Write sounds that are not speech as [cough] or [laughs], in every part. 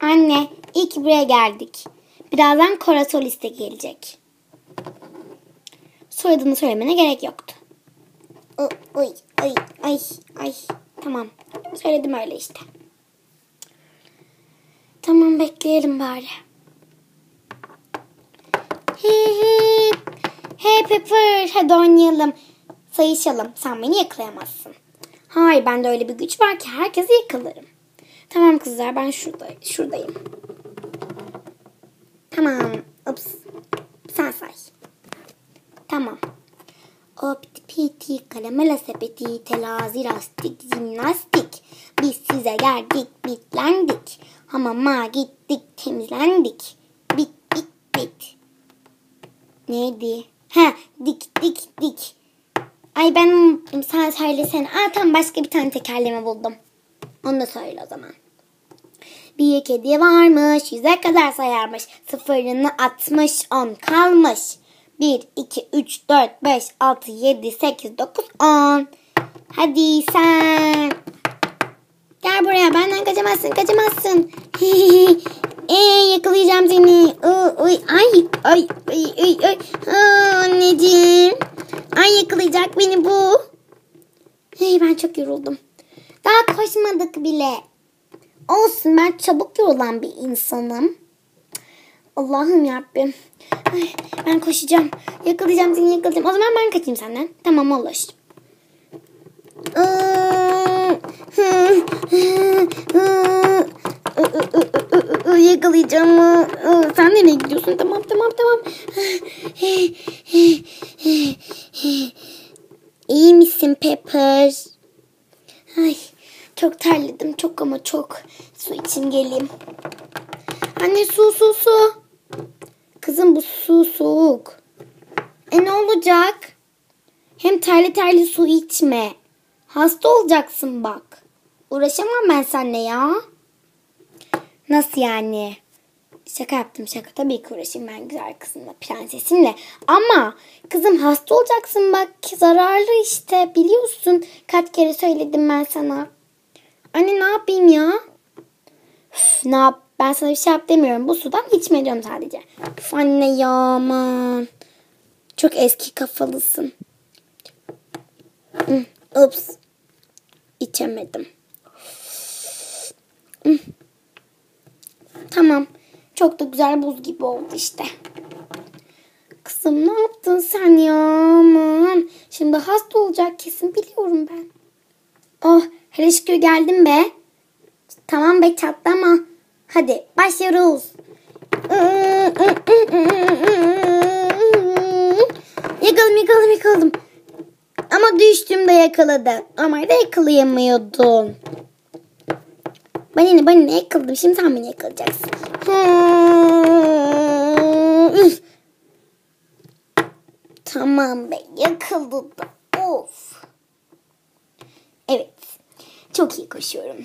Anne, iyi ki buraya geldik. Birazdan Korasolis de gelecek. Soyadını söylemene gerek yoktu. Oy, ay, ay, ay. Tamam. Söyledim öyle işte. Tamam bekleyelim bari. He he. Hey Pepper hadi oynayalım. Sayışalım. Sen beni yakalayamazsın. Hayır bende öyle bir güç var ki herkesi yakalarım. Tamam kızlar ben şurada, şuradayım. Tamam. Ups. Sen say. Tamam. O piti piti karamela sepeti telazi lastik jimnastik. Biz size geldik bitlendik. Hamama gittik temizlendik. Bit bit bit. Neydi? Ha dik dik dik. Ay ben unuttum sen söylesene. Aa tamam başka bir tane tekerleme buldum. Onu da söyle o zaman. Bir kedi varmış, yüze kadar sayarmış. Sıfırını atmış, on kalmış. 1, 2, 3, 4, 5, 6, 7, 8, 9, 10. Hadi sen. Gel buraya benden kaçamazsın kaçamazsın. [laughs] Ee, yakalayacağım seni. Oy, ay, ay, ay, ay, ay. Aa, anneciğim. Ay yakalayacak beni bu. Hey, ben çok yoruldum. Daha koşmadık bile. Olsun ben çabuk yorulan bir insanım. Allah'ım yarabbim. Ay, ben koşacağım. Yakalayacağım seni yakalayacağım. O zaman ben kaçayım senden. Tamam olur. Yakalayacağım mı? Sen nereye gidiyorsun? Tamam tamam tamam. İyi misin Pepper? Çok terledim çok ama çok. Su için geleyim. Anne su su su. Kızım bu su soğuk. E ne olacak? Hem terli terli su içme. Hasta olacaksın bak. Uğraşamam ben seninle ya. Nasıl yani? Şaka yaptım şaka. Tabii ki uğraşayım ben güzel kızımla, prensesimle. Ama kızım hasta olacaksın bak. Zararlı işte biliyorsun. Kaç kere söyledim ben sana. Anne ne yapayım ya? Üf, ne yap? Ben sana bir şey yap demiyorum. Bu sudan içme diyorum sadece. Üf anne ya aman. Çok eski kafalısın. Ups. İçemedim. Tamam. Çok da güzel buz gibi oldu işte. Kızım ne yaptın sen ya? Aman. Şimdi hasta olacak kesin biliyorum ben. Oh hele geldim be. Tamam be çatlama. Hadi başlıyoruz. Yakaladım yakaladım yakaladım. Ama düştüm de yakaladı. Ama da yakalayamıyordun. Bana ne bana ne yakaladım. Şimdi sen beni yakalayacaksın. Tamam be yakaladı. Of. Evet. Çok iyi koşuyorum.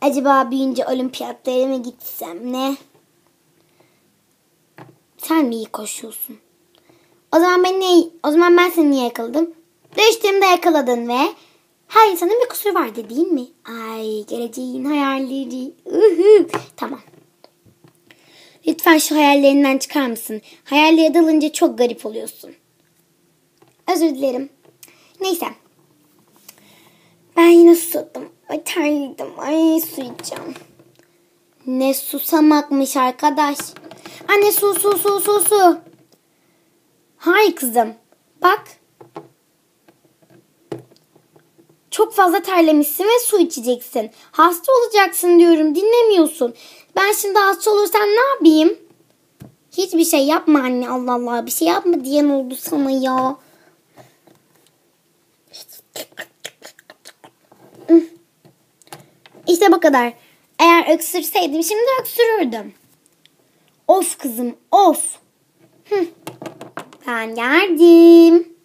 Acaba büyüyünce olimpiyatlara mı gitsem ne? Sen mi iyi koşuyorsun? O zaman ben ne? O zaman ben seni niye yakaladım? Düştüğümde yakaladın ve her insanın bir kusuru vardı değil mi? Ay geleceğin hayalleri. Ühü. Tamam. Lütfen şu hayallerinden çıkar mısın? Hayallere dalınca çok garip oluyorsun. Özür dilerim. Neyse. Ben yine susadım. Ay terledim. Ay su içeceğim. Ne susamakmış arkadaş. Anne su su su su su. Hayır kızım. Bak. Çok fazla terlemişsin ve su içeceksin. Hasta olacaksın diyorum. Dinlemiyorsun. Ben şimdi hasta olursam ne yapayım? Hiçbir şey yapma anne. Allah Allah. Bir şey yapma diyen oldu sana ya. İşte bu kadar. Eğer öksürseydim şimdi öksürürdüm. Of kızım of. Ben geldim.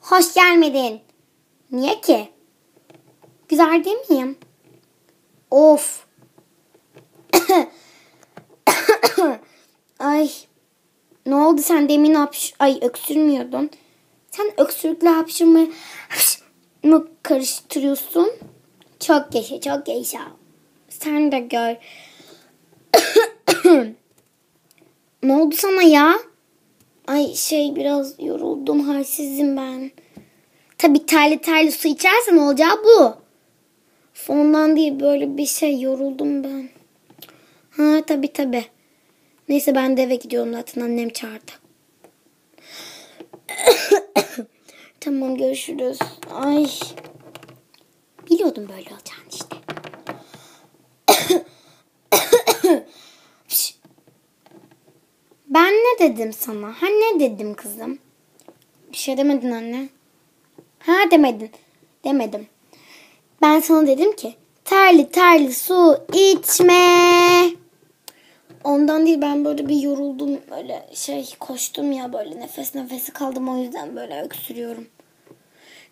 Hoş gelmedin. Niye ki? Güzel değil miyim? Of. [coughs] Ay. Ne oldu sen demin hapş... Ay öksürmüyordun. Sen öksürükle hapşırmayı mı karıştırıyorsun? Çok yaşa çok yaşa. Sen de gör. [coughs] ne oldu sana ya? Ay şey biraz yoruldum halsizim ben. Tabi terli terli su içersen olacağı bu. Sondan değil böyle bir şey yoruldum ben. Ha tabi tabi. Neyse ben de eve gidiyorum zaten annem çağırdı. [coughs] tamam görüşürüz. Ay. Biliyordum böyle olacağını işte. [coughs] Ben ne dedim sana? Ha ne dedim kızım? Bir şey demedin anne. Ha demedin. Demedim. Ben sana dedim ki terli terli su içme. Ondan değil ben böyle bir yoruldum böyle şey koştum ya böyle nefes nefesi kaldım o yüzden böyle öksürüyorum.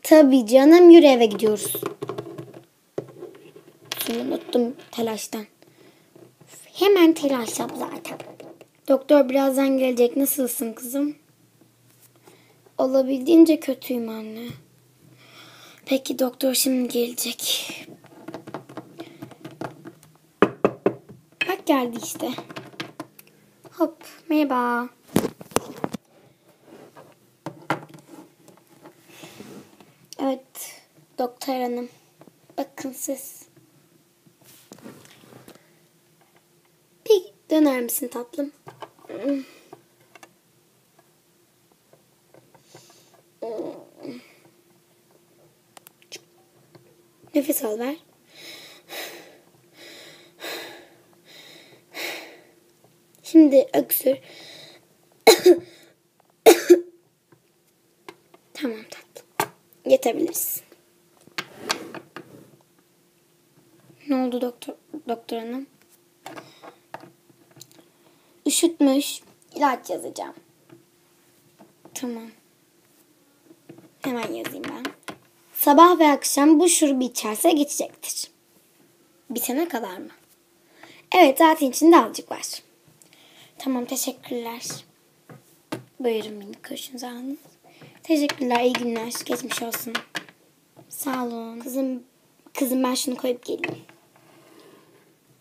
Tabii canım yürü eve gidiyoruz. Şunu unuttum telaştan. Hemen telaş yap zaten. Doktor birazdan gelecek. Nasılsın kızım? Olabildiğince kötüyüm anne. Peki doktor şimdi gelecek. Bak geldi işte. Hop merhaba. Evet doktor hanım. Bakın siz. Bir döner misin tatlım? Nefes al ver. Şimdi öksür. [coughs] tamam tatlım. Yetebiliriz. Ne oldu doktor doktor hanım? Üşütmüş. İlaç yazacağım. Tamam. Hemen yazayım ben. Sabah ve akşam bu şurubu içerse geçecektir. Bitene kadar mı? Evet zaten içinde azıcık var. Tamam teşekkürler. Buyurun beni koşun alın. Teşekkürler iyi günler. Geçmiş olsun. Sağ olun. Kızım, kızım ben şunu koyup geleyim.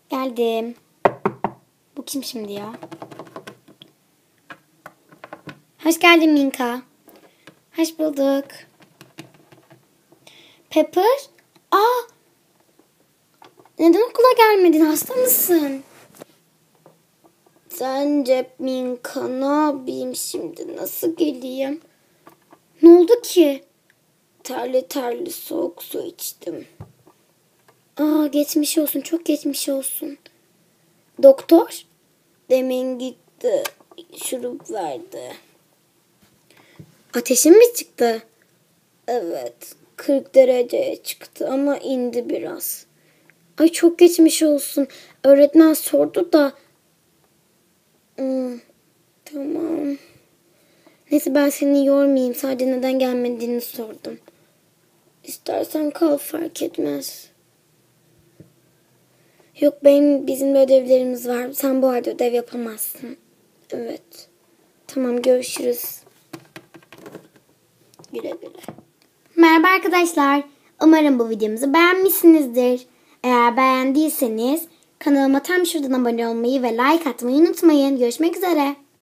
Geldim. Bu kim şimdi ya? Hoş geldin Minka. Hoş bulduk. Pepper? Aa! Neden okula gelmedin? Hasta mısın? Sence Minka ne yapayım şimdi? Nasıl geleyim? Ne oldu ki? Terli terli soğuk su içtim. Aa geçmiş olsun. Çok geçmiş olsun. Doktor? Demin gitti. Şurup verdi. Ateşin mi çıktı? Evet. 40 dereceye çıktı ama indi biraz. Ay çok geçmiş olsun. Öğretmen sordu da. Hmm, tamam. Neyse ben seni yormayayım. Sadece neden gelmediğini sordum. İstersen kal fark etmez. Yok benim bizim de ödevlerimiz var. Sen bu halde ödev yapamazsın. Evet. Tamam görüşürüz. Güle güle. Merhaba arkadaşlar. Umarım bu videomuzu beğenmişsinizdir. Eğer beğendiyseniz kanalıma tam şuradan abone olmayı ve like atmayı unutmayın. Görüşmek üzere.